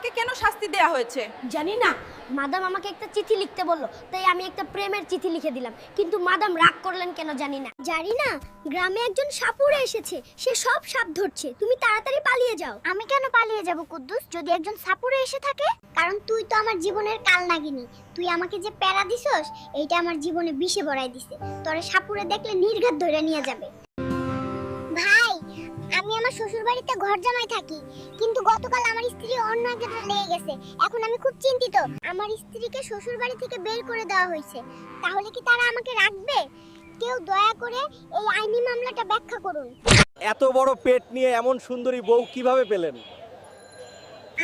আমাকে কেন শাস্তি দেয়া হয়েছে? জানি না। মাদাম আমাকে একটা চিঠি লিখতে বলল, তাই আমি একটা প্রেমের চিঠি লিখে দিলাম। কিন্তু মাদাম রাগ করলেন কেন জানি না। জানি না, গ্রামে একজন সাপুরে এসেছে, সে সব সাপ ধরছে। তুমি তাড়াতাড়ি পালিয়ে যাও। আমি কেন পালিয়ে যাব, কুদ্দুস? যদি একজন সাপুরে এসে থাকে, কারণ তুই তো আমার জীবনের কাল নাগিনি। তুই আমাকে যে প্যারা দিছস, এইটা আমার জীবনে বিষে ভরাই দিছে। তোরে সাপুরে দেখলে নির্ঘাত ধরে নিয়ে যাবে। আমার শ্বশুর বাড়িতে ঘর জামাই থাকি কিন্তু গতকাল আমার স্ত্রী অন্য একজনের লেগে গেছে। এখন আমি খুব চিন্তিত। আমার স্ত্রীকে শ্বশুর বাড়ি থেকে বের করে দেওয়া হয়েছে। তাহলে কি তারা আমাকে রাখবে? কেউ দয়া করে এই আইনি মামলাটা ব্যাখ্যা করুন। এত বড় পেট নিয়ে এমন সুন্দরী বউ কীভাবে পেলেন?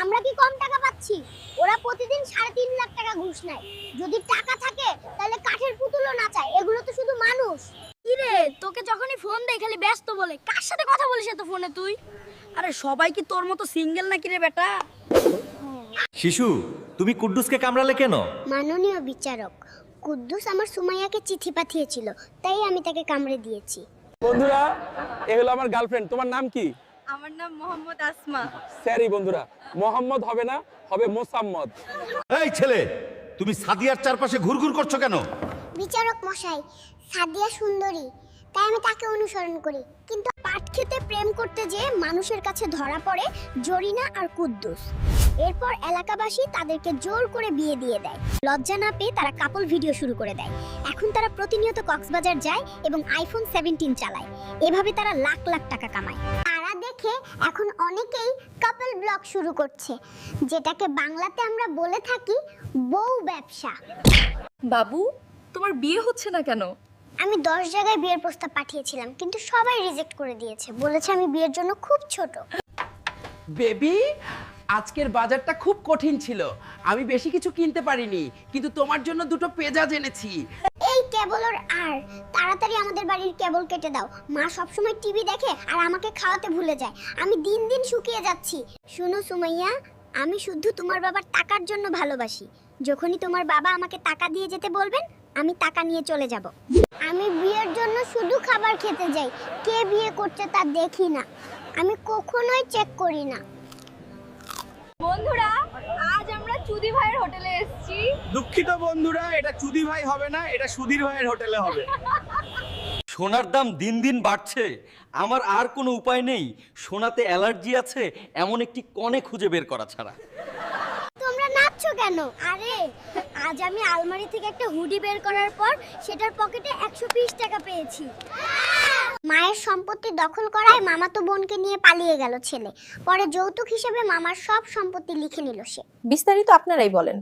আমরা কি কম টাকা পাচ্ছি? ওরা প্রতিদিন সাড়ে তিন লাখ টাকা ঘুষ নেয়। যদি টাকা থাকে তাহলে কাঠের পুতুলও না চায় এগুলো তো শুধু মানুষ কিরে তোকে যখনই ফোন দেয় খালি ব্যস্ত বলে? কার সাথে কথা বলিস এত ফোনে তুই? আরে সবাই কি তোর মতো সিঙ্গেল নাকি রে বেটা? শিশু তুমি কুদ্দুসকে কামড়ালে কেন? মাননীয় বিচারক কুদ্দুস আমার সুমাইয়াকে চিঠি পাঠিয়েছিল তাই আমি তাকে কামড়ে দিয়েছি। বন্ধুরা এ হলো আমার গার্লফ্রেন্ড তোমার নাম কি? আমার নাম মোহাম্মদ আসমা। স্যারি বন্ধুরা মোহাম্মদ হবে না হবে মোসাম্মদ। এই ছেলে তুমি সাদিয়ার চারপাশে ঘুরঘুর করছ কেন? বিচারক মশাই সাদিয়া সুন্দরী তাই আমি তাকে অনুসরণ করি। কিন্তু পাট খেতে প্রেম করতে যে মানুষের কাছে ধরা পড়ে জরিনা আর কুদ্দুস। এরপর এলাকাবাসী তাদেরকে জোর করে বিয়ে দিয়ে দেয়। লজ্জা না পেয়ে তারা কাপল ভিডিও শুরু করে দেয়। এখন তারা প্রতিনিয়ত কক্সবাজার যায় এবং আইফোন সেভেন্টিন চালায়। এভাবে তারা লাখ লাখ টাকা কামায়। তারা দেখে এখন অনেকেই কাপল ব্লগ শুরু করছে, যেটাকে বাংলাতে আমরা বলে থাকি বউ ব্যবসা। বাবু, তোমার বিয়ে হচ্ছে না কেন? আমি দশ জায়গায় বিয়ের প্রস্তাব পাঠিয়েছিলাম কিন্তু সবাই রিজেক্ট করে দিয়েছে। বলেছে আমি বিয়ের জন্য খুব ছোট। বেবি আজকের বাজারটা খুব কঠিন ছিল। আমি বেশি কিছু কিনতে পারিনি কিন্তু তোমার জন্য দুটো পেঁয়াজ জেনেছি এই কেবল ওর আর। তাড়াতাড়ি আমাদের বাড়ির কেবল কেটে দাও। মা সবসময় টিভি দেখে আর আমাকে খাওয়াতে ভুলে যায়। আমি দিন দিন শুকিয়ে যাচ্ছি। শুনো সুমাইয়া আমি শুধু তোমার বাবার টাকার জন্য ভালোবাসি। যখনই তোমার বাবা আমাকে টাকা দিয়ে যেতে বলবেন আমি টাকা নিয়ে চলে যাব। আমি বিয়ের জন্য শুধু খাবার খেতে যাই। কে বিয়ে করছে তা দেখি না। আমি কখনোই চেক করি না। বন্ধুরা আজ আমরা চুদি ভাইয়ের হোটেলে এসেছি। দুঃখিত বন্ধুরা এটা চুদি ভাই হবে না এটা সুধীর ভাইয়ের হোটেলে হবে। সোনার দাম দিন দিন বাড়ছে। আমার আর কোনো উপায় নেই। সোনাতে অ্যালার্জি আছে এমন একটি কনে খুঁজে বের করা ছাড়া। নাচছো কেন? আরে, আজ আমি আলমারি থেকে একটা হুডি বের করার পর সেটার পকেটে একশো বিশ টাকা পেয়েছি। মায়ের সম্পত্তি দখল করায় মামাতো বোনকে নিয়ে পালিয়ে গেল ছেলে। পরে যৌতুক হিসেবে মামার সব সম্পত্তি লিখে নিল সে। বিস্তারিত আপনারাই বলেন।